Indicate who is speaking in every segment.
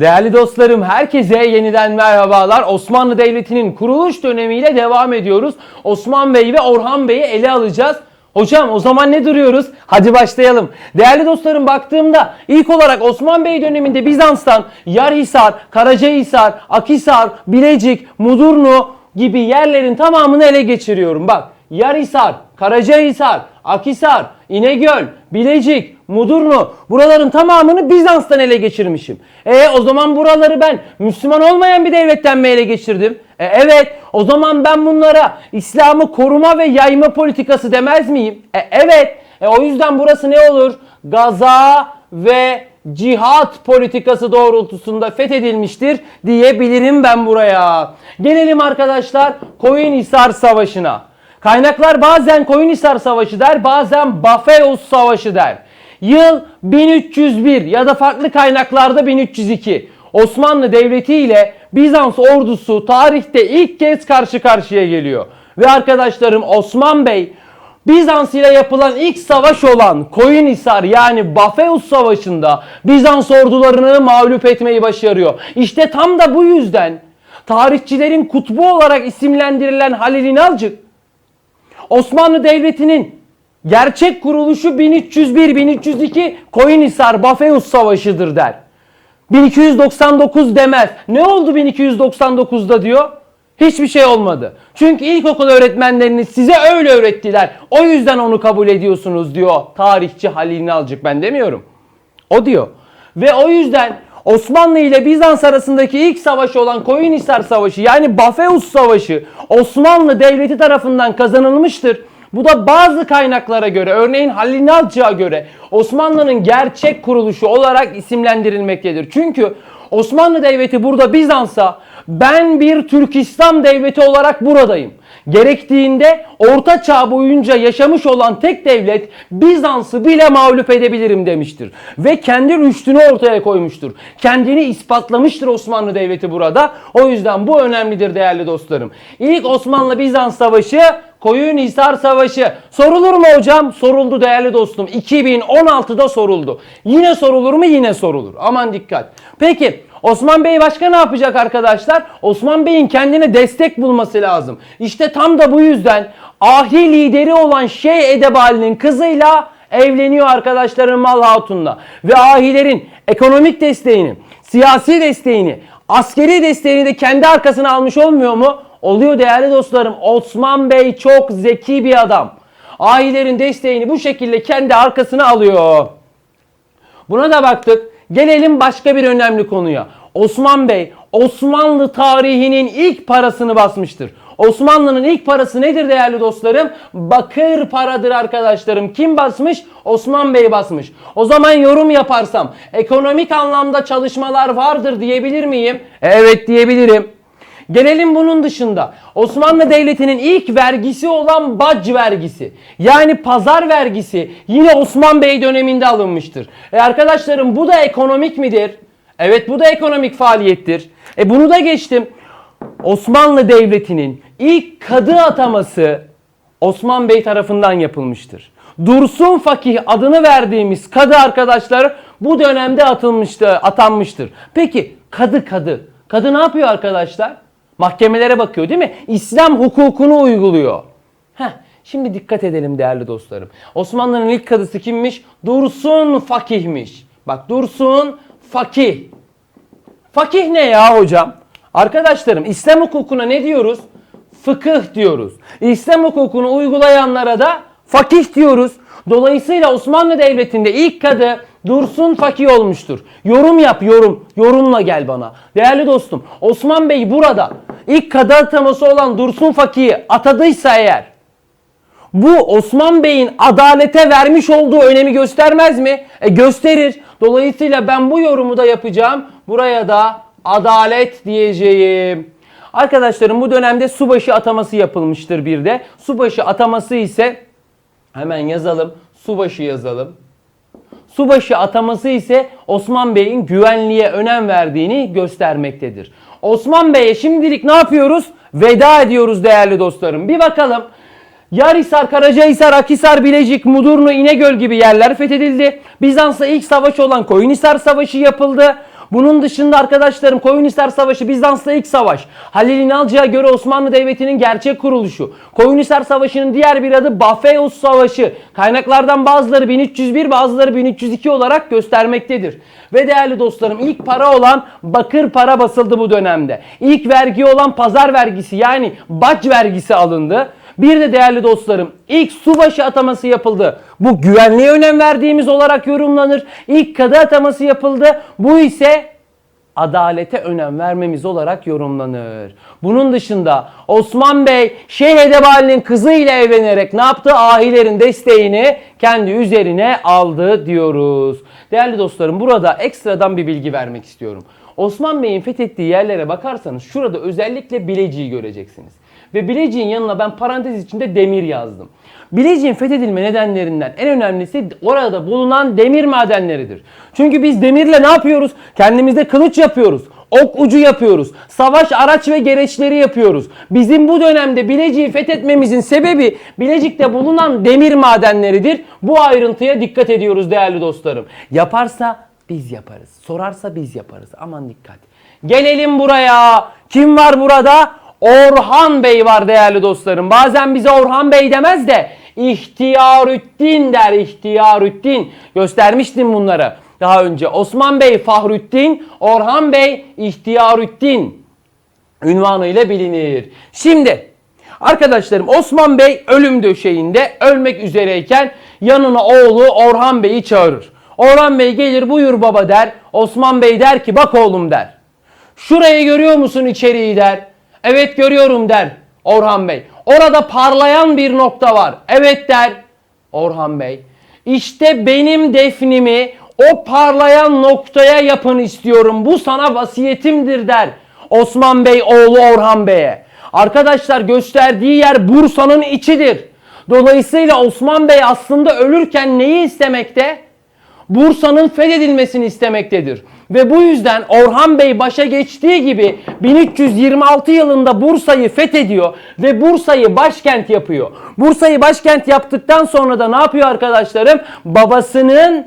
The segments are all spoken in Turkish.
Speaker 1: Değerli dostlarım herkese yeniden merhabalar. Osmanlı Devleti'nin kuruluş dönemiyle devam ediyoruz. Osman Bey ve Orhan Bey'i ele alacağız. Hocam o zaman ne duruyoruz? Hadi başlayalım. Değerli dostlarım baktığımda ilk olarak Osman Bey döneminde Bizans'tan Yarhisar, Karacahisar, Akhisar, Bilecik, Mudurnu gibi yerlerin tamamını ele geçiriyorum. Bak Yarhisar, Karacahisar, Akhisar, İnegöl, Bilecik, Mudurnu buraların tamamını Bizans'tan ele geçirmişim. E o zaman buraları ben Müslüman olmayan bir devletten mi ele geçirdim? E, evet o zaman ben bunlara İslam'ı koruma ve yayma politikası demez miyim? E, evet e, o yüzden burası ne olur? Gaza ve cihat politikası doğrultusunda fethedilmiştir diyebilirim ben buraya. Gelelim arkadaşlar Koyunhisar Savaşı'na. Kaynaklar bazen Koyunhisar Savaşı der, bazen Bafeus Savaşı der. Yıl 1301 ya da farklı kaynaklarda 1302. Osmanlı Devleti ile Bizans ordusu tarihte ilk kez karşı karşıya geliyor. Ve arkadaşlarım Osman Bey Bizans ile yapılan ilk savaş olan Koyunhisar yani Bafeus Savaşı'nda Bizans ordularını mağlup etmeyi başarıyor. İşte tam da bu yüzden tarihçilerin kutbu olarak isimlendirilen Halil İnalcık Osmanlı Devleti'nin gerçek kuruluşu 1301-1302 Koyunhisar Bafeus Savaşı'dır der. 1299 demez. Ne oldu 1299'da diyor? Hiçbir şey olmadı. Çünkü ilkokul öğretmenleriniz size öyle öğrettiler. O yüzden onu kabul ediyorsunuz diyor tarihçi Halil Nalcık. Ben demiyorum. O diyor. Ve o yüzden Osmanlı ile Bizans arasındaki ilk savaş olan Koyunhisar Savaşı yani Bafeus Savaşı Osmanlı Devleti tarafından kazanılmıştır. Bu da bazı kaynaklara göre örneğin Halil göre Osmanlı'nın gerçek kuruluşu olarak isimlendirilmektedir. Çünkü Osmanlı Devleti burada Bizans'a ben bir Türk İslam devleti olarak buradayım. Gerektiğinde orta çağ boyunca yaşamış olan tek devlet Bizans'ı bile mağlup edebilirim demiştir. Ve kendi rüştünü ortaya koymuştur. Kendini ispatlamıştır Osmanlı Devleti burada. O yüzden bu önemlidir değerli dostlarım. İlk Osmanlı-Bizans Savaşı Koyunhisar Savaşı. Sorulur mu hocam? Soruldu değerli dostum. 2016'da soruldu. Yine sorulur mu? Yine sorulur. Aman dikkat. Peki Osman Bey başka ne yapacak arkadaşlar? Osman Bey'in kendine destek bulması lazım. İşte tam da bu yüzden ahi lideri olan Şeyh Edebali'nin kızıyla evleniyor arkadaşlarım Mal Hatun'la. Ve ahilerin ekonomik desteğini, siyasi desteğini, askeri desteğini de kendi arkasına almış olmuyor mu? Oluyor değerli dostlarım. Osman Bey çok zeki bir adam. Ahilerin desteğini bu şekilde kendi arkasına alıyor. Buna da baktık. Gelelim başka bir önemli konuya. Osman Bey Osmanlı tarihinin ilk parasını basmıştır. Osmanlı'nın ilk parası nedir değerli dostlarım? Bakır paradır arkadaşlarım. Kim basmış? Osman Bey basmış. O zaman yorum yaparsam ekonomik anlamda çalışmalar vardır diyebilir miyim? Evet diyebilirim. Gelelim bunun dışında. Osmanlı Devleti'nin ilk vergisi olan bac vergisi. Yani pazar vergisi yine Osman Bey döneminde alınmıştır. E arkadaşlarım bu da ekonomik midir? Evet bu da ekonomik faaliyettir. E bunu da geçtim. Osmanlı Devleti'nin ilk kadı ataması Osman Bey tarafından yapılmıştır. Dursun Fakih adını verdiğimiz kadı arkadaşlar bu dönemde atılmıştı, atanmıştır. Peki kadı kadı. Kadı ne yapıyor arkadaşlar? Mahkemelere bakıyor değil mi? İslam hukukunu uyguluyor. Heh, şimdi dikkat edelim değerli dostlarım. Osmanlı'nın ilk kadısı kimmiş? Dursun Fakih'miş. Bak Dursun Fakih. Fakih ne ya hocam? Arkadaşlarım İslam hukukuna ne diyoruz? Fıkıh diyoruz. İslam hukukunu uygulayanlara da fakih diyoruz. Dolayısıyla Osmanlı Devleti'nde ilk kadı Dursun Fakih olmuştur. Yorum yap yorum. Yorumla gel bana. Değerli dostum Osman Bey burada ilk kadı ataması olan Dursun Fakih'i atadıysa eğer bu Osman Bey'in adalete vermiş olduğu önemi göstermez mi? E gösterir. Dolayısıyla ben bu yorumu da yapacağım. Buraya da adalet diyeceğim. Arkadaşlarım bu dönemde subaşı ataması yapılmıştır bir de. Subaşı ataması ise hemen yazalım. Subaşı yazalım. Subaşı ataması ise Osman Bey'in güvenliğe önem verdiğini göstermektedir. Osman Bey'e şimdilik ne yapıyoruz? Veda ediyoruz değerli dostlarım. Bir bakalım. Yarhisar, Karacahisar, Akhisar, Bilecik, Mudurnu, İnegöl gibi yerler fethedildi. Bizans'la ilk savaş olan Koyunhisar Savaşı yapıldı. Bunun dışında arkadaşlarım Koyunhisar Savaşı Bizans'la ilk savaş. Halil İnalcı'ya göre Osmanlı Devleti'nin gerçek kuruluşu. Koyunhisar Savaşı'nın diğer bir adı Bafeus Savaşı. Kaynaklardan bazıları 1301 bazıları 1302 olarak göstermektedir. Ve değerli dostlarım ilk para olan bakır para basıldı bu dönemde. İlk vergi olan pazar vergisi yani bac vergisi alındı. Bir de değerli dostlarım ilk subaşı ataması yapıldı. Bu güvenliğe önem verdiğimiz olarak yorumlanır. İlk kadı ataması yapıldı. Bu ise adalete önem vermemiz olarak yorumlanır. Bunun dışında Osman Bey Şeyh Edebali'nin kızıyla evlenerek ne yaptı? Ahilerin desteğini kendi üzerine aldı diyoruz. Değerli dostlarım burada ekstradan bir bilgi vermek istiyorum. Osman Bey'in fethettiği yerlere bakarsanız şurada özellikle Bilecik'i göreceksiniz. Ve Bilecik'in yanına ben parantez içinde demir yazdım. Bilecik'in fethedilme nedenlerinden en önemlisi orada bulunan demir madenleridir. Çünkü biz demirle ne yapıyoruz? Kendimizde kılıç yapıyoruz. Ok ucu yapıyoruz. Savaş araç ve gereçleri yapıyoruz. Bizim bu dönemde Bilecik'i fethetmemizin sebebi Bilecik'te bulunan demir madenleridir. Bu ayrıntıya dikkat ediyoruz değerli dostlarım. Yaparsa biz yaparız. Sorarsa biz yaparız. Aman dikkat. Gelelim buraya. Kim var burada? Orhan Bey var değerli dostlarım. Bazen bize Orhan Bey demez de İhtiyarüddin der İhtiyarüddin. Göstermiştim bunları daha önce. Osman Bey Fahrüddin, Orhan Bey İhtiyarüddin ünvanıyla bilinir. Şimdi arkadaşlarım Osman Bey ölüm döşeğinde ölmek üzereyken yanına oğlu Orhan Bey'i çağırır. Orhan Bey gelir buyur baba der. Osman Bey der ki bak oğlum der. Şurayı görüyor musun içeriği der. Evet görüyorum der Orhan Bey. Orada parlayan bir nokta var. Evet der Orhan Bey. İşte benim defnimi o parlayan noktaya yapın istiyorum. Bu sana vasiyetimdir der. Osman Bey oğlu Orhan Bey'e. Arkadaşlar gösterdiği yer Bursa'nın içidir. Dolayısıyla Osman Bey aslında ölürken neyi istemekte? Bursa'nın fethedilmesini istemektedir. Ve bu yüzden Orhan Bey başa geçtiği gibi 1326 yılında Bursa'yı fethediyor ve Bursa'yı başkent yapıyor. Bursa'yı başkent yaptıktan sonra da ne yapıyor arkadaşlarım? Babasının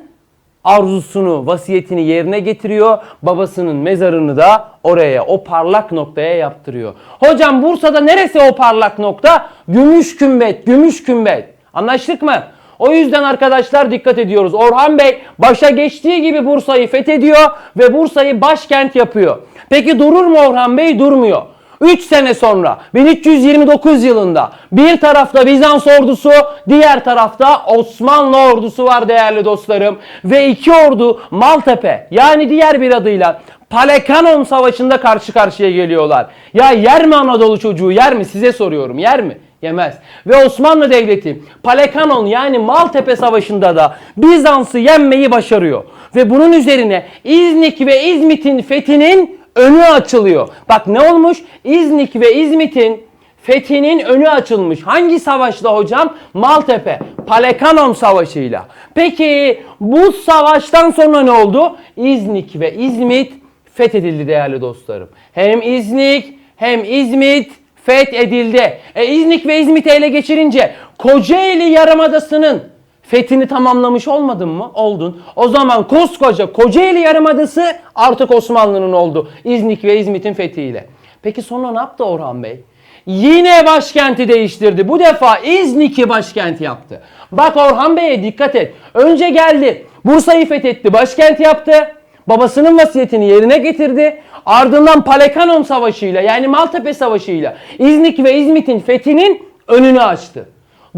Speaker 1: arzusunu, vasiyetini yerine getiriyor. Babasının mezarını da oraya, o parlak noktaya yaptırıyor. Hocam Bursa'da neresi o parlak nokta? Gümüş kümbet, gümüş kümbet. Anlaştık mı? O yüzden arkadaşlar dikkat ediyoruz. Orhan Bey başa geçtiği gibi Bursa'yı fethediyor ve Bursa'yı başkent yapıyor. Peki durur mu Orhan Bey? Durmuyor. 3 sene sonra 1329 yılında bir tarafta Bizans ordusu diğer tarafta Osmanlı ordusu var değerli dostlarım. Ve iki ordu Maltepe yani diğer bir adıyla Palekanon Savaşı'nda karşı karşıya geliyorlar. Ya yer mi Anadolu çocuğu yer mi size soruyorum yer mi? Yemez. Ve Osmanlı Devleti Palekanon yani Maltepe Savaşı'nda da Bizans'ı yenmeyi başarıyor. Ve bunun üzerine İznik ve İzmit'in fethinin önü açılıyor. Bak ne olmuş? İznik ve İzmit'in fethinin önü açılmış. Hangi savaşla hocam? Maltepe, Palekanon Savaşı'yla. Peki bu savaştan sonra ne oldu? İznik ve İzmit fethedildi değerli dostlarım. Hem İznik hem İzmit fethedildi. E İznik ve İzmit'i ele geçirince Kocaeli Yarımadası'nın fethini tamamlamış olmadın mı? Oldun. O zaman koskoca Kocaeli Yarımadası artık Osmanlı'nın oldu. İznik ve İzmit'in fethiyle. Peki sonra ne yaptı Orhan Bey? Yine başkenti değiştirdi. Bu defa İznik'i başkent yaptı. Bak Orhan Bey'e dikkat et. Önce geldi. Bursa'yı fethetti. Başkent yaptı. Babasının vasiyetini yerine getirdi. Ardından Palekanon Savaşı'yla yani Maltepe Savaşı'yla İznik ve İzmit'in fethinin önünü açtı.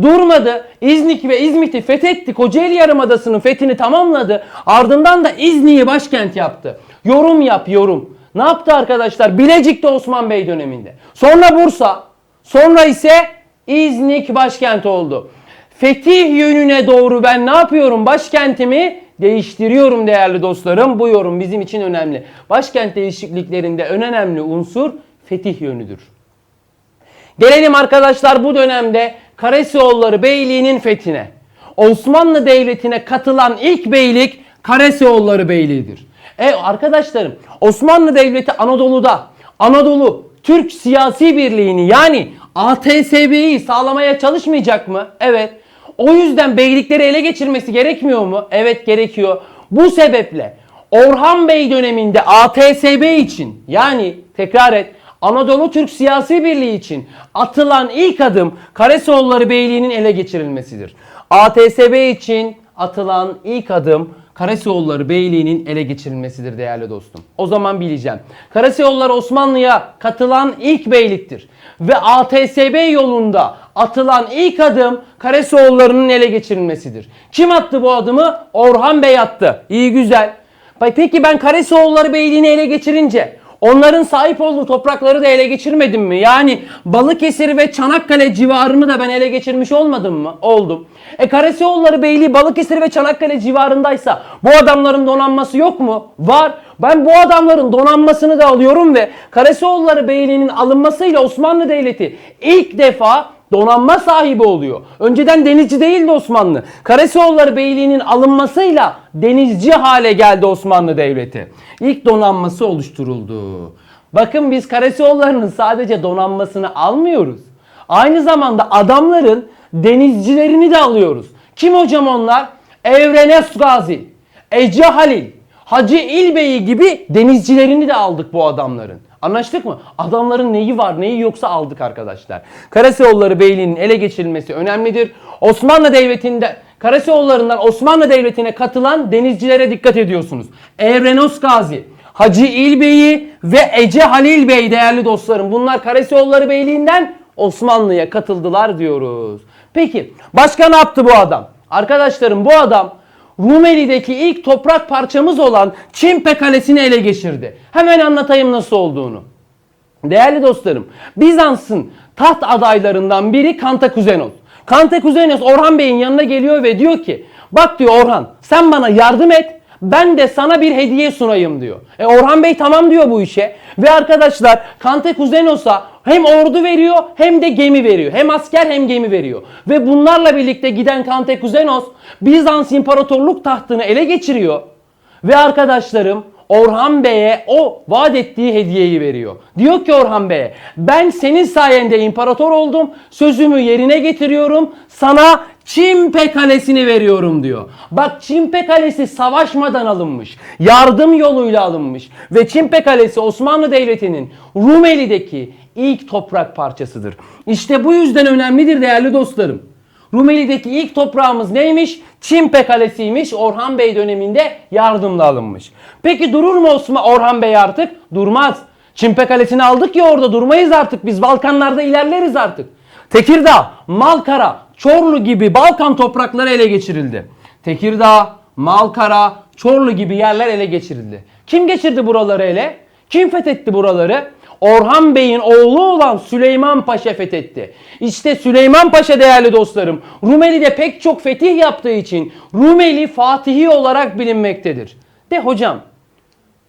Speaker 1: Durmadı. İznik ve İzmit'i fethetti. Kocaeli Yarımadası'nın fethini tamamladı. Ardından da İznik'i başkent yaptı. Yorum yap yorum. Ne yaptı arkadaşlar? Bilecik'te Osman Bey döneminde. Sonra Bursa. Sonra ise İznik başkent oldu. Fetih yönüne doğru ben ne yapıyorum? Başkentimi değiştiriyorum değerli dostlarım. Bu yorum bizim için önemli. Başkent değişikliklerinde en önemli unsur fetih yönüdür. Gelelim arkadaşlar bu dönemde Karasioğulları Beyliği'nin fethine. Osmanlı Devleti'ne katılan ilk beylik Karasioğulları Beyliği'dir. E arkadaşlarım Osmanlı Devleti Anadolu'da Anadolu Türk siyasi birliğini yani ATSB'yi sağlamaya çalışmayacak mı? Evet. O yüzden beylikleri ele geçirmesi gerekmiyor mu? Evet gerekiyor. Bu sebeple Orhan Bey döneminde ATSB için yani tekrar et Anadolu Türk Siyasi Birliği için atılan ilk adım Karasoğulları Beyliği'nin ele geçirilmesidir. ATSB için atılan ilk adım Karasoğulları Beyliği'nin ele geçirilmesidir değerli dostum. O zaman bileceğim. Karasoğulları Osmanlı'ya katılan ilk beyliktir. Ve ATSB yolunda atılan ilk adım Karasoğulları'nın ele geçirilmesidir. Kim attı bu adımı? Orhan Bey attı. İyi güzel. Peki ben Karasoğulları Beyliği'ni ele geçirince onların sahip olduğu toprakları da ele geçirmedim mi? Yani Balıkesir ve Çanakkale civarını da ben ele geçirmiş olmadım mı? Oldum. E Karasioğulları Beyliği Balıkesir ve Çanakkale civarındaysa bu adamların donanması yok mu? Var. Ben bu adamların donanmasını da alıyorum ve Karasioğulları Beyliği'nin alınmasıyla Osmanlı Devleti ilk defa donanma sahibi oluyor. Önceden denizci değildi Osmanlı. Karasioğulları Beyliği'nin alınmasıyla denizci hale geldi Osmanlı Devleti. İlk donanması oluşturuldu. Bakın biz Karasioğulları'nın sadece donanmasını almıyoruz. Aynı zamanda adamların denizcilerini de alıyoruz. Kim hocam onlar? Evrenes Gazi, Ece Halil, Hacı İlbey'i gibi denizcilerini de aldık bu adamların. Anlaştık mı? Adamların neyi var neyi yoksa aldık arkadaşlar. Karasioğulları Beyliği'nin ele geçirilmesi önemlidir. Osmanlı Devleti'nde Karasioğulları'ndan Osmanlı Devleti'ne katılan denizcilere dikkat ediyorsunuz. Evrenos Gazi, Hacı İlbey'i ve Ece Halil Bey değerli dostlarım. Bunlar Karasioğulları Beyliği'nden Osmanlı'ya katıldılar diyoruz. Peki başka ne yaptı bu adam? Arkadaşlarım bu adam Rumeli'deki ilk toprak parçamız olan Çimpe Kalesi'ni ele geçirdi. Hemen anlatayım nasıl olduğunu. Değerli dostlarım, Bizans'ın taht adaylarından biri Kantakuzenos. Kantakuzenos Orhan Bey'in yanına geliyor ve diyor ki, bak diyor Orhan sen bana yardım et, ben de sana bir hediye sunayım diyor. E Orhan Bey tamam diyor bu işe. Ve arkadaşlar Kantakuzenos'a hem ordu veriyor hem de gemi veriyor. Hem asker hem gemi veriyor. Ve bunlarla birlikte giden Kantakuzenos Bizans İmparatorluk tahtını ele geçiriyor. Ve arkadaşlarım Orhan Bey'e o vaat ettiği hediyeyi veriyor. Diyor ki Orhan Bey'e ben senin sayende imparator oldum. Sözümü yerine getiriyorum. Sana Çimpe Kalesi'ni veriyorum diyor. Bak Çimpe Kalesi savaşmadan alınmış. Yardım yoluyla alınmış. Ve Çimpe Kalesi Osmanlı Devleti'nin Rumeli'deki ilk toprak parçasıdır. İşte bu yüzden önemlidir değerli dostlarım. Rumeli'deki ilk toprağımız neymiş? Çimpe Kalesi'ymiş. Orhan Bey döneminde yardımla alınmış. Peki durur mu Osman Orhan Bey artık? Durmaz. Çimpe Kalesi'ni aldık ya orada durmayız artık. Biz Balkanlarda ilerleriz artık. Tekirdağ, Malkara, Çorlu gibi Balkan toprakları ele geçirildi. Tekirdağ, Malkara, Çorlu gibi yerler ele geçirildi. Kim geçirdi buraları ele? Kim fethetti buraları? Orhan Bey'in oğlu olan Süleyman Paşa fethetti. İşte Süleyman Paşa değerli dostlarım Rumeli'de pek çok fetih yaptığı için Rumeli Fatihi olarak bilinmektedir. De hocam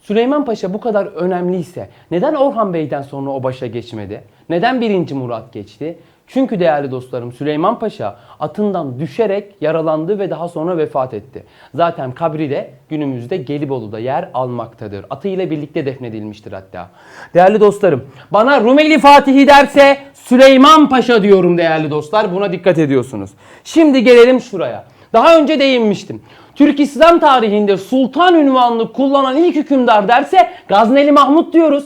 Speaker 1: Süleyman Paşa bu kadar önemliyse neden Orhan Bey'den sonra o başa geçmedi? Neden 1. Murat geçti? Çünkü değerli dostlarım Süleyman Paşa atından düşerek yaralandı ve daha sonra vefat etti. Zaten kabri de günümüzde Gelibolu'da yer almaktadır. Atıyla birlikte defnedilmiştir hatta. Değerli dostlarım bana Rumeli Fatihi derse Süleyman Paşa diyorum değerli dostlar. Buna dikkat ediyorsunuz. Şimdi gelelim şuraya. Daha önce değinmiştim. Türk İslam tarihinde sultan ünvanını kullanan ilk hükümdar derse Gazneli Mahmut diyoruz.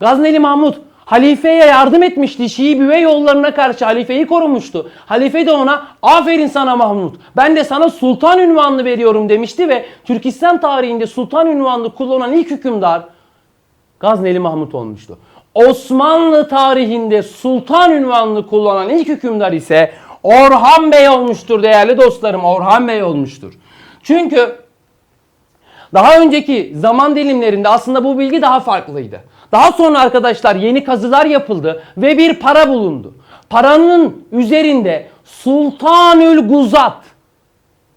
Speaker 1: Gazneli Mahmut halifeye yardım etmişti. Şii büve yollarına karşı halifeyi korumuştu. Halife de ona aferin sana Mahmut ben de sana sultan ünvanını veriyorum demişti ve Türk İslam tarihinde sultan ünvanını kullanan ilk hükümdar Gazneli Mahmut olmuştu. Osmanlı tarihinde sultan ünvanını kullanan ilk hükümdar ise Orhan Bey olmuştur değerli dostlarım. Orhan Bey olmuştur. Çünkü daha önceki zaman dilimlerinde aslında bu bilgi daha farklıydı. Daha sonra arkadaşlar yeni kazılar yapıldı ve bir para bulundu. Paranın üzerinde Sultanül Guzat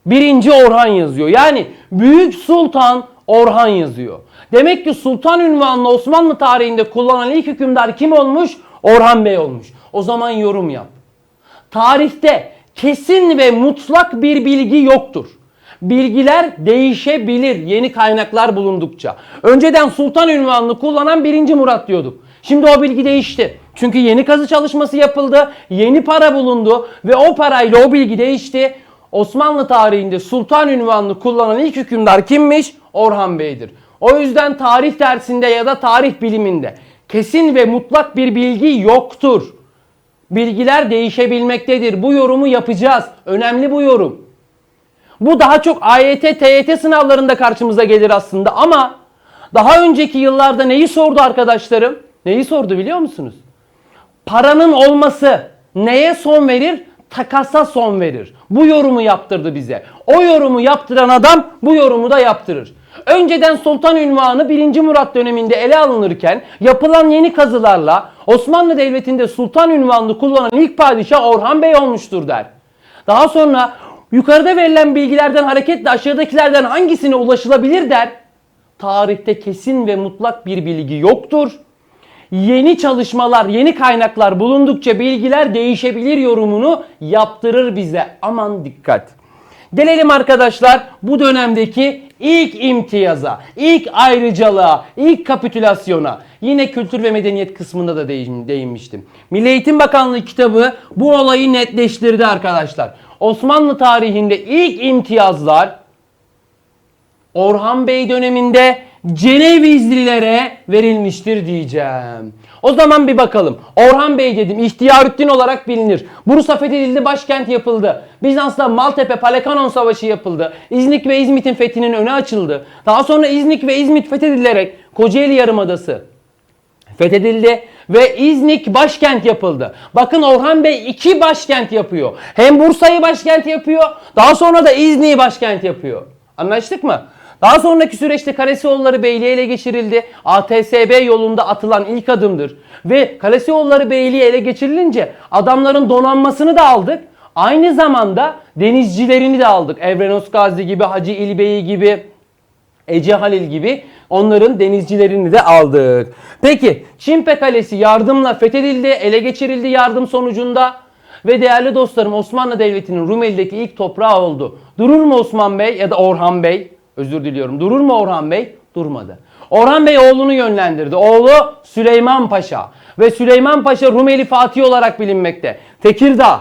Speaker 1: birinci Orhan yazıyor. Yani Büyük Sultan Orhan yazıyor. Demek ki sultan ünvanını Osmanlı tarihinde kullanan ilk hükümdar kim olmuş? Orhan Bey olmuş. O zaman yorum yap. Tarihte kesin ve mutlak bir bilgi yoktur. Bilgiler değişebilir yeni kaynaklar bulundukça. Önceden sultan ünvanını kullanan 1. Murat diyorduk. Şimdi o bilgi değişti. Çünkü yeni kazı çalışması yapıldı, yeni para bulundu ve o parayla o bilgi değişti. Osmanlı tarihinde sultan ünvanını kullanan ilk hükümdar kimmiş? Orhan Bey'dir. O yüzden tarih dersinde ya da tarih biliminde kesin ve mutlak bir bilgi yoktur. Bilgiler değişebilmektedir. Bu yorumu yapacağız. Önemli bu yorum. Bu daha çok AYT, TYT sınavlarında karşımıza gelir aslında ama daha önceki yıllarda neyi sordu arkadaşlarım? Neyi sordu biliyor musunuz? Paranın olması neye son verir? Takasa son verir. Bu yorumu yaptırdı bize. O yorumu yaptıran adam bu yorumu da yaptırır. Önceden sultan ünvanı 1. Murat döneminde ele alınırken yapılan yeni kazılarla Osmanlı Devleti'nde sultan ünvanını kullanan ilk padişah Orhan Bey olmuştur der. Daha sonra yukarıda verilen bilgilerden hareketle aşağıdakilerden hangisine ulaşılabilir der. Tarihte kesin ve mutlak bir bilgi yoktur. Yeni çalışmalar, yeni kaynaklar bulundukça bilgiler değişebilir yorumunu yaptırır bize. Aman dikkat. Gelelim arkadaşlar bu dönemdeki ilk imtiyaza, ilk ayrıcalığa, ilk kapitülasyona. Yine kültür ve medeniyet kısmında da değin- değinmiştim. Milli Eğitim Bakanlığı kitabı bu olayı netleştirdi arkadaşlar. Osmanlı tarihinde ilk imtiyazlar Orhan Bey döneminde Cenevizlilere verilmiştir diyeceğim. O zaman bir bakalım. Orhan Bey dedim İhtiyarüddin olarak bilinir. Bursa fethedildi, başkent yapıldı. Bizans'ta Maltepe, Palekanon Savaşı yapıldı. İznik ve İzmit'in fethinin önü açıldı. Daha sonra İznik ve İzmit fethedilerek Kocaeli Yarımadası fethedildi ve İznik başkent yapıldı. Bakın Orhan Bey iki başkent yapıyor. Hem Bursa'yı başkent yapıyor, daha sonra da İznik'i başkent yapıyor. Anlaştık mı? Daha sonraki süreçte Kalesioğulları Beyliği ele geçirildi. ATSB yolunda atılan ilk adımdır. Ve Kalesioğulları Beyliği ele geçirilince adamların donanmasını da aldık. Aynı zamanda denizcilerini de aldık. Evrenos Gazi gibi, Hacı İlbeyi gibi, Ece Halil gibi onların denizcilerini de aldık. Peki Çimpe Kalesi yardımla fethedildi, ele geçirildi yardım sonucunda. Ve değerli dostlarım Osmanlı Devleti'nin Rumeli'deki ilk toprağı oldu. Durur mu Osman Bey ya da Orhan Bey? Özür diliyorum. Durur mu Orhan Bey? Durmadı. Orhan Bey oğlunu yönlendirdi. Oğlu Süleyman Paşa. Ve Süleyman Paşa Rumeli Fatih olarak bilinmekte. Tekirdağ,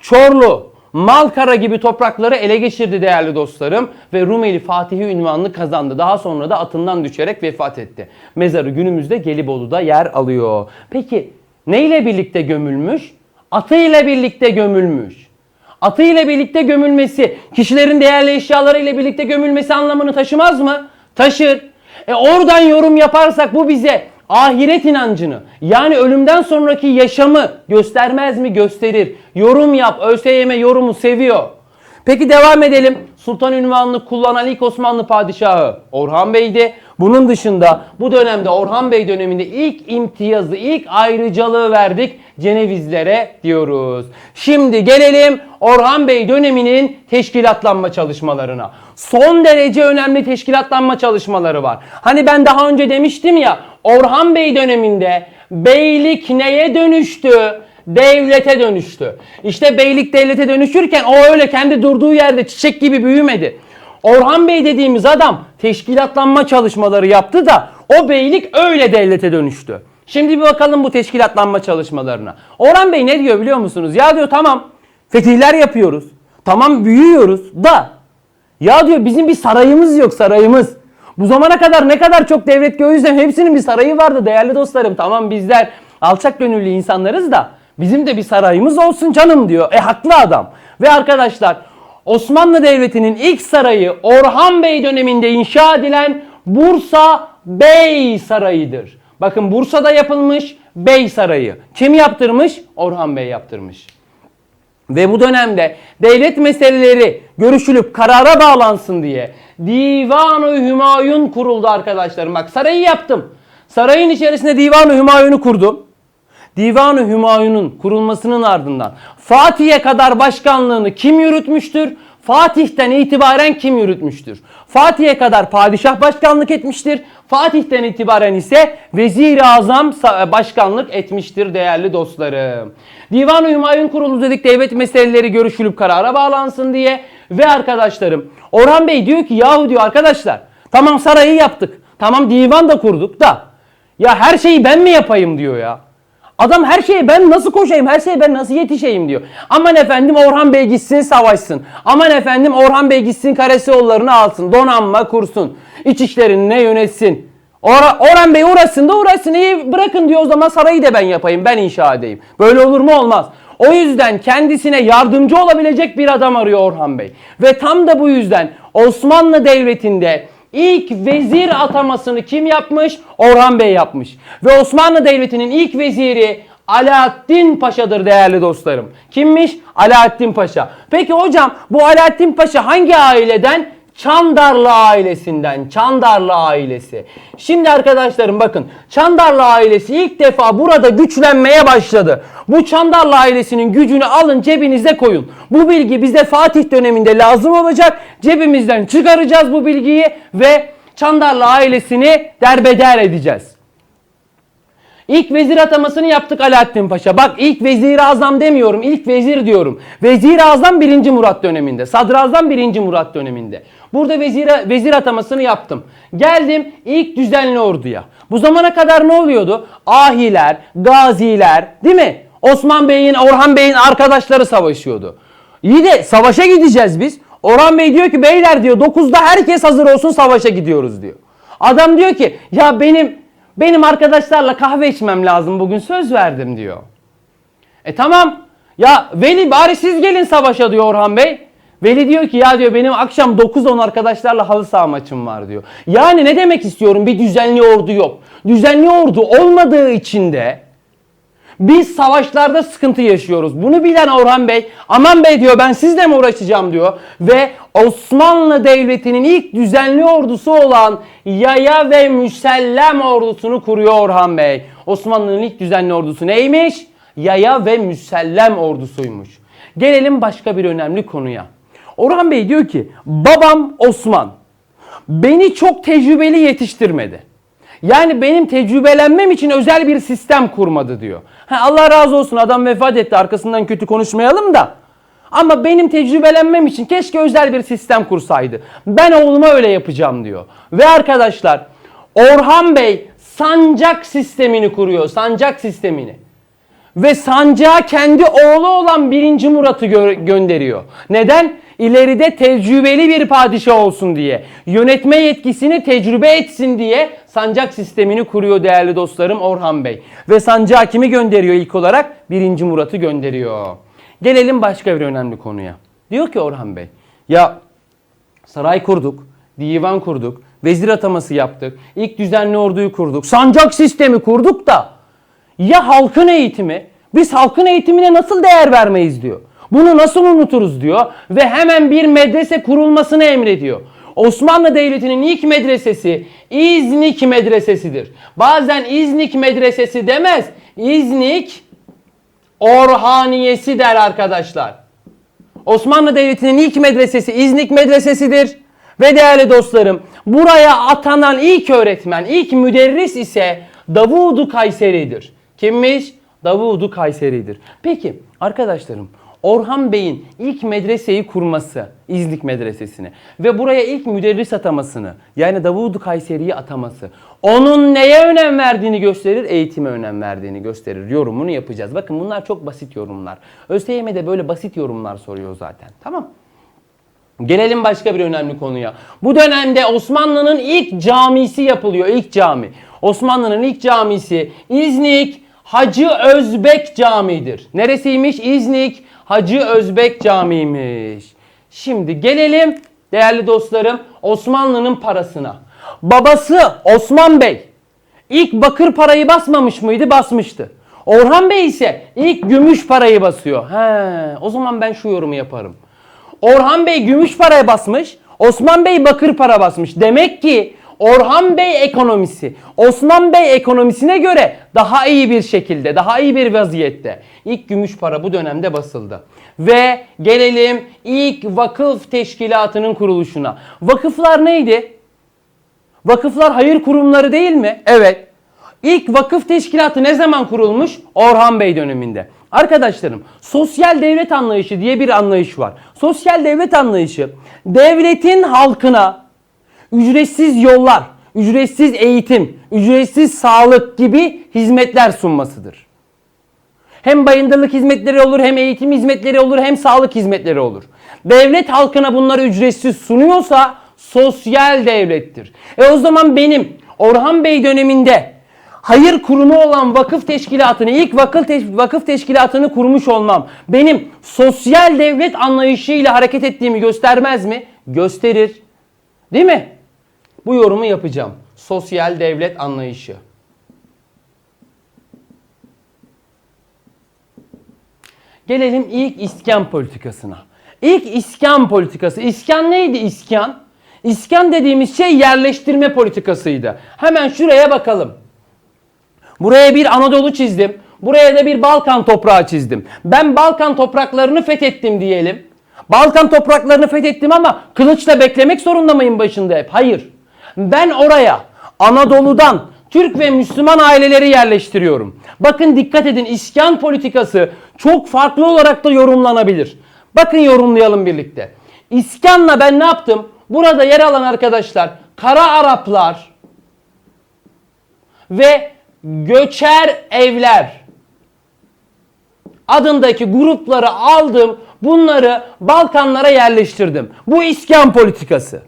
Speaker 1: Çorlu, Malkara gibi toprakları ele geçirdi değerli dostlarım ve Rumeli Fatihi ünvanını kazandı. Daha sonra da atından düşerek vefat etti. Mezarı günümüzde Gelibolu'da yer alıyor. Peki neyle birlikte gömülmüş? Atıyla birlikte gömülmüş. Atı ile birlikte gömülmesi, kişilerin değerli eşyaları ile birlikte gömülmesi anlamını taşımaz mı? Taşır. E oradan yorum yaparsak bu bize ahiret inancını yani ölümden sonraki yaşamı göstermez mi? Gösterir. Yorum yap. ÖSYM yorumu seviyor. Peki devam edelim. Sultan ünvanını kullanan ilk Osmanlı padişahı Orhan Bey'di. Bunun dışında bu dönemde Orhan Bey döneminde ilk imtiyazı, ilk ayrıcalığı verdik Cenevizlere diyoruz. Şimdi gelelim Orhan Bey döneminin teşkilatlanma çalışmalarına. Son derece önemli teşkilatlanma çalışmaları var. Hani ben daha önce demiştim ya Orhan Bey döneminde beylik neye dönüştü? Devlete dönüştü. İşte beylik devlete dönüşürken o öyle kendi durduğu yerde çiçek gibi büyümedi. Orhan Bey dediğimiz adam teşkilatlanma çalışmaları yaptı da o beylik öyle devlete dönüştü. Şimdi bir bakalım bu teşkilatlanma çalışmalarına. Orhan Bey ne diyor biliyor musunuz? Ya diyor tamam fetihler yapıyoruz. Tamam büyüyoruz da ya diyor bizim bir sarayımız yok sarayımız. Bu zamana kadar ne kadar çok devlet göğüslem hepsinin bir sarayı vardı değerli dostlarım. Tamam bizler alçak gönüllü insanlarız da bizim de bir sarayımız olsun canım diyor. E haklı adam. Ve arkadaşlar Osmanlı Devleti'nin ilk sarayı Orhan Bey döneminde inşa edilen Bursa Bey Sarayı'dır. Bakın Bursa'da yapılmış Bey Sarayı. Kim yaptırmış? Orhan Bey yaptırmış. Ve bu dönemde devlet meseleleri görüşülüp karara bağlansın diye Divan-ı Hümayun kuruldu arkadaşlarım. Bak sarayı yaptım. Sarayın içerisinde Divan-ı Hümayun'u kurdum. Divan-ı Hümayun'un kurulmasının ardından Fatih'e kadar başkanlığını kim yürütmüştür? Fatih'ten itibaren kim yürütmüştür? Fatih'e kadar padişah başkanlık etmiştir. Fatih'ten itibaren ise vezir-i azam sa- başkanlık etmiştir değerli dostlarım. Divan-ı Hümayun kurulu dedik devlet meseleleri görüşülüp karara bağlansın diye. Ve arkadaşlarım Orhan Bey diyor ki yahu diyor arkadaşlar tamam sarayı yaptık. Tamam divan da kurduk da ya her şeyi ben mi yapayım diyor ya. Adam her şeye ben nasıl koşayım, her şeye ben nasıl yetişeyim diyor. Aman efendim Orhan Bey gitsin savaşsın. Aman efendim Orhan Bey gitsin karesi yollarını alsın. Donanma kursun. İç işlerini ne yönetsin. Or- Orhan Bey uğraşsın da uğraşsın. İyi bırakın diyor o zaman sarayı da ben yapayım. Ben inşa edeyim. Böyle olur mu olmaz. O yüzden kendisine yardımcı olabilecek bir adam arıyor Orhan Bey. Ve tam da bu yüzden Osmanlı Devleti'nde ilk vezir atamasını kim yapmış? Orhan Bey yapmış. Ve Osmanlı Devleti'nin ilk veziri Alaaddin Paşa'dır değerli dostlarım. Kimmiş? Alaaddin Paşa. Peki hocam bu Alaaddin Paşa hangi aileden? Çandarlı ailesinden. Çandarlı ailesi. Şimdi arkadaşlarım bakın. Çandarlı ailesi ilk defa burada güçlenmeye başladı. Bu Çandarlı ailesinin gücünü alın cebinize koyun. Bu bilgi bize Fatih döneminde lazım olacak. Cebimizden çıkaracağız bu bilgiyi ve Çandarlı ailesini derbeder edeceğiz. İlk vezir atamasını yaptık Alaaddin Paşa. Bak ilk vezir azam demiyorum. ilk vezir diyorum. Vezir azam 1. Murat döneminde. Sadrazam 1. Murat döneminde. Burada vezir, vezir atamasını yaptım. Geldim ilk düzenli orduya. Bu zamana kadar ne oluyordu? Ahiler, gaziler değil mi? Osman Bey'in, Orhan Bey'in arkadaşları savaşıyordu. İyi de savaşa gideceğiz biz. Orhan Bey diyor ki beyler diyor 9'da herkes hazır olsun savaşa gidiyoruz diyor. Adam diyor ki ya benim benim arkadaşlarla kahve içmem lazım bugün söz verdim diyor. E tamam. Ya Veli bari siz gelin savaşa diyor Orhan Bey. Veli diyor ki ya diyor benim akşam 9-10 arkadaşlarla halı saha maçım var diyor. Yani ne demek istiyorum bir düzenli ordu yok. Düzenli ordu olmadığı için de biz savaşlarda sıkıntı yaşıyoruz. Bunu bilen Orhan Bey, aman bey diyor ben sizle mi uğraşacağım diyor. Ve Osmanlı Devleti'nin ilk düzenli ordusu olan Yaya ve Müsellem ordusunu kuruyor Orhan Bey. Osmanlı'nın ilk düzenli ordusu neymiş? Yaya ve Müsellem ordusuymuş. Gelelim başka bir önemli konuya. Orhan Bey diyor ki babam Osman beni çok tecrübeli yetiştirmedi. Yani benim tecrübelenmem için özel bir sistem kurmadı diyor. Ha, Allah razı olsun adam vefat etti arkasından kötü konuşmayalım da. Ama benim tecrübelenmem için keşke özel bir sistem kursaydı. Ben oğluma öyle yapacağım diyor. Ve arkadaşlar Orhan Bey sancak sistemini kuruyor. Sancak sistemini. Ve sancağa kendi oğlu olan 1. Murat'ı gö- gönderiyor. Neden? İleride tecrübeli bir padişah olsun diye. Yönetme yetkisini tecrübe etsin diye sancak sistemini kuruyor değerli dostlarım Orhan Bey. Ve sancağa kimi gönderiyor ilk olarak? 1. Murat'ı gönderiyor. Gelelim başka bir önemli konuya. Diyor ki Orhan Bey, ya saray kurduk, divan kurduk, vezir ataması yaptık, ilk düzenli orduyu kurduk, sancak sistemi kurduk da ya halkın eğitimi? Biz halkın eğitimine nasıl değer vermeyiz diyor. Bunu nasıl unuturuz diyor ve hemen bir medrese kurulmasını emrediyor. Osmanlı Devleti'nin ilk medresesi İznik medresesidir. Bazen İznik medresesi demez. İznik Orhaniyesi der arkadaşlar. Osmanlı Devleti'nin ilk medresesi İznik medresesidir. Ve değerli dostlarım buraya atanan ilk öğretmen, ilk müderris ise Davudu Kayseri'dir. Kimmiş? Davudu Kayseri'dir. Peki arkadaşlarım Orhan Bey'in ilk medreseyi kurması, İznik Medresesi'ni ve buraya ilk müderris atamasını yani Davudu Kayseri'yi ataması onun neye önem verdiğini gösterir, eğitime önem verdiğini gösterir. Yorumunu yapacağız. Bakın bunlar çok basit yorumlar. ÖSYM'de böyle basit yorumlar soruyor zaten. Tamam Gelelim başka bir önemli konuya. Bu dönemde Osmanlı'nın ilk camisi yapılıyor. İlk cami. Osmanlı'nın ilk camisi İznik Hacı Özbek Camii'dir. Neresiymiş? İznik Hacı Özbek Camii'ymiş. Şimdi gelelim değerli dostlarım Osmanlı'nın parasına. Babası Osman Bey ilk bakır parayı basmamış mıydı? Basmıştı. Orhan Bey ise ilk gümüş parayı basıyor. He, o zaman ben şu yorumu yaparım. Orhan Bey gümüş paraya basmış. Osman Bey bakır para basmış. Demek ki Orhan Bey ekonomisi Osman Bey ekonomisine göre daha iyi bir şekilde, daha iyi bir vaziyette. İlk gümüş para bu dönemde basıldı. Ve gelelim ilk vakıf teşkilatının kuruluşuna. Vakıflar neydi? Vakıflar hayır kurumları değil mi? Evet. İlk vakıf teşkilatı ne zaman kurulmuş? Orhan Bey döneminde. Arkadaşlarım, sosyal devlet anlayışı diye bir anlayış var. Sosyal devlet anlayışı devletin halkına ücretsiz yollar, ücretsiz eğitim, ücretsiz sağlık gibi hizmetler sunmasıdır. Hem bayındırlık hizmetleri olur, hem eğitim hizmetleri olur, hem sağlık hizmetleri olur. Devlet halkına bunları ücretsiz sunuyorsa sosyal devlettir. E o zaman benim Orhan Bey döneminde hayır kurumu olan vakıf teşkilatını, ilk vakıf, teş- vakıf teşkilatını kurmuş olmam benim sosyal devlet anlayışıyla hareket ettiğimi göstermez mi? Gösterir. Değil mi? Bu yorumu yapacağım. Sosyal devlet anlayışı. Gelelim ilk iskan politikasına. İlk iskan politikası. İskan neydi iskan? İskan dediğimiz şey yerleştirme politikasıydı. Hemen şuraya bakalım. Buraya bir Anadolu çizdim. Buraya da bir Balkan toprağı çizdim. Ben Balkan topraklarını fethettim diyelim. Balkan topraklarını fethettim ama kılıçla beklemek zorunda mıyım başında hep? Hayır. Ben oraya Anadolu'dan Türk ve Müslüman aileleri yerleştiriyorum. Bakın dikkat edin iskan politikası çok farklı olarak da yorumlanabilir. Bakın yorumlayalım birlikte. İskanla ben ne yaptım? Burada yer alan arkadaşlar Kara Araplar ve Göçer Evler adındaki grupları aldım. Bunları Balkanlara yerleştirdim. Bu iskan politikası.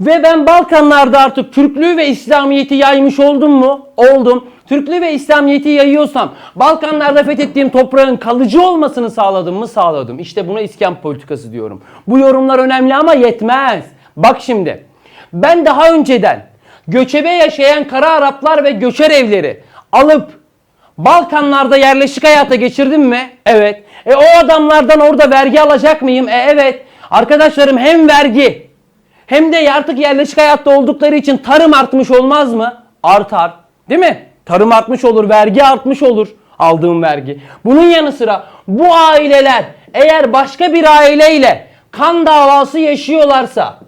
Speaker 1: Ve ben Balkanlarda artık Türklüğü ve İslamiyet'i yaymış oldum mu? Oldum. Türklüğü ve İslamiyet'i yayıyorsam Balkanlarda fethettiğim toprağın kalıcı olmasını sağladım mı? Sağladım. İşte buna iskan politikası diyorum. Bu yorumlar önemli ama yetmez. Bak şimdi. Ben daha önceden göçebe yaşayan Kara Araplar ve göçer evleri alıp Balkanlarda yerleşik hayata geçirdim mi? Evet. E o adamlardan orada vergi alacak mıyım? E evet. Arkadaşlarım hem vergi hem de artık yerleşik hayatta oldukları için tarım artmış olmaz mı? Artar. Değil mi? Tarım artmış olur, vergi artmış olur aldığım vergi. Bunun yanı sıra bu aileler eğer başka bir aileyle kan davası yaşıyorlarsa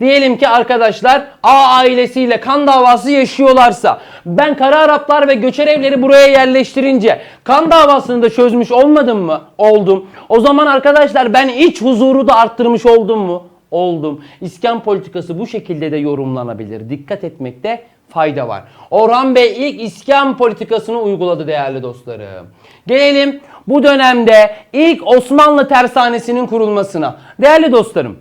Speaker 1: Diyelim ki arkadaşlar A ailesiyle kan davası yaşıyorlarsa ben Kara Araplar ve göçer evleri buraya yerleştirince kan davasını da çözmüş olmadım mı? Oldum. O zaman arkadaşlar ben iç huzuru da arttırmış oldum mu? Oldum. İskan politikası bu şekilde de yorumlanabilir. Dikkat etmekte fayda var. Orhan Bey ilk iskan politikasını uyguladı değerli dostlarım. Gelelim bu dönemde ilk Osmanlı tersanesinin kurulmasına. Değerli dostlarım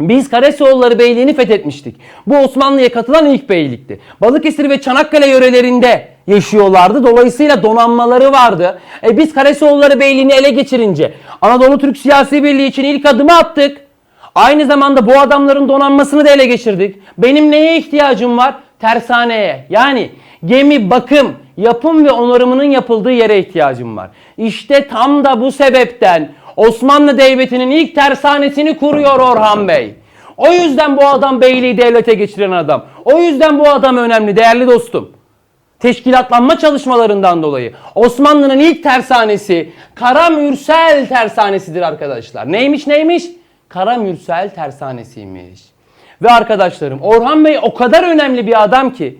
Speaker 1: biz Karasoğulları Beyliği'ni fethetmiştik. Bu Osmanlı'ya katılan ilk beylikti. Balıkesir ve Çanakkale yörelerinde yaşıyorlardı. Dolayısıyla donanmaları vardı. E biz Karasoğulları Beyliği'ni ele geçirince Anadolu Türk Siyasi Birliği için ilk adımı attık. Aynı zamanda bu adamların donanmasını da ele geçirdik. Benim neye ihtiyacım var? Tersaneye. Yani gemi bakım, yapım ve onarımının yapıldığı yere ihtiyacım var. İşte tam da bu sebepten Osmanlı Devleti'nin ilk tersanesini kuruyor Orhan Bey. O yüzden bu adam beyliği devlete geçiren adam. O yüzden bu adam önemli değerli dostum. Teşkilatlanma çalışmalarından dolayı Osmanlı'nın ilk tersanesi Kara Mürsel tersanesidir arkadaşlar. Neymiş neymiş? Kara Mürsel tersanesiymiş. Ve arkadaşlarım Orhan Bey o kadar önemli bir adam ki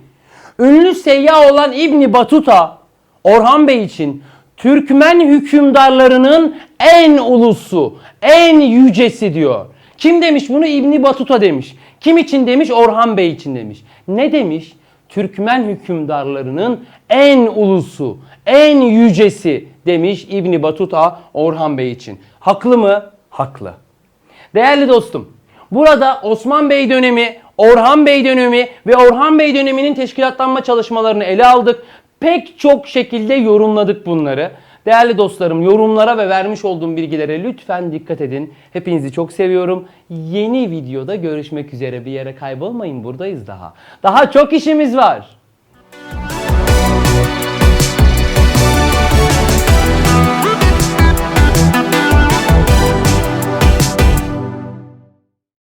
Speaker 1: ünlü seyyah olan İbni Batuta Orhan Bey için Türkmen hükümdarlarının en ulusu, en yücesi diyor. Kim demiş bunu? İbni Batuta demiş. Kim için demiş? Orhan Bey için demiş. Ne demiş? Türkmen hükümdarlarının en ulusu, en yücesi demiş İbni Batuta Orhan Bey için. Haklı mı? Haklı. Değerli dostum, burada Osman Bey dönemi, Orhan Bey dönemi ve Orhan Bey döneminin teşkilatlanma çalışmalarını ele aldık. Pek çok şekilde yorumladık bunları. Değerli dostlarım yorumlara ve vermiş olduğum bilgilere lütfen dikkat edin. Hepinizi çok seviyorum. Yeni videoda görüşmek üzere. Bir yere kaybolmayın buradayız daha. Daha çok işimiz var.